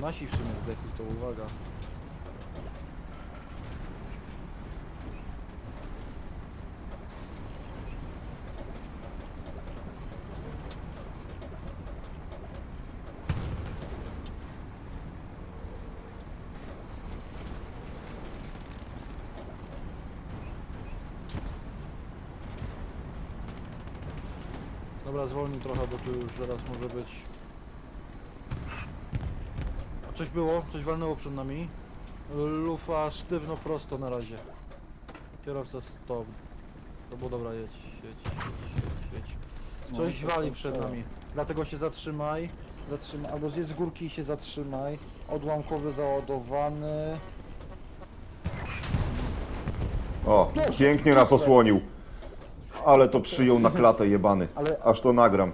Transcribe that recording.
nasi w sumie zdechli, to uwaga. Dobra, zwolnij trochę, bo tu już zaraz może być. Coś było? Coś walnęło przed nami? Lufa sztywno prosto na razie. Kierowca stop. To było dobra, jedź, jedź, jedź, jedź, jedź. No, Coś wali przed nami. Dlatego się zatrzymaj. Zatrzymaj, albo zjedz z górki i się zatrzymaj. Odłamkowy załadowany. O, pięknie nas osłonił. Ale to przyjął na klatę jebany. Ale Aż to nagram.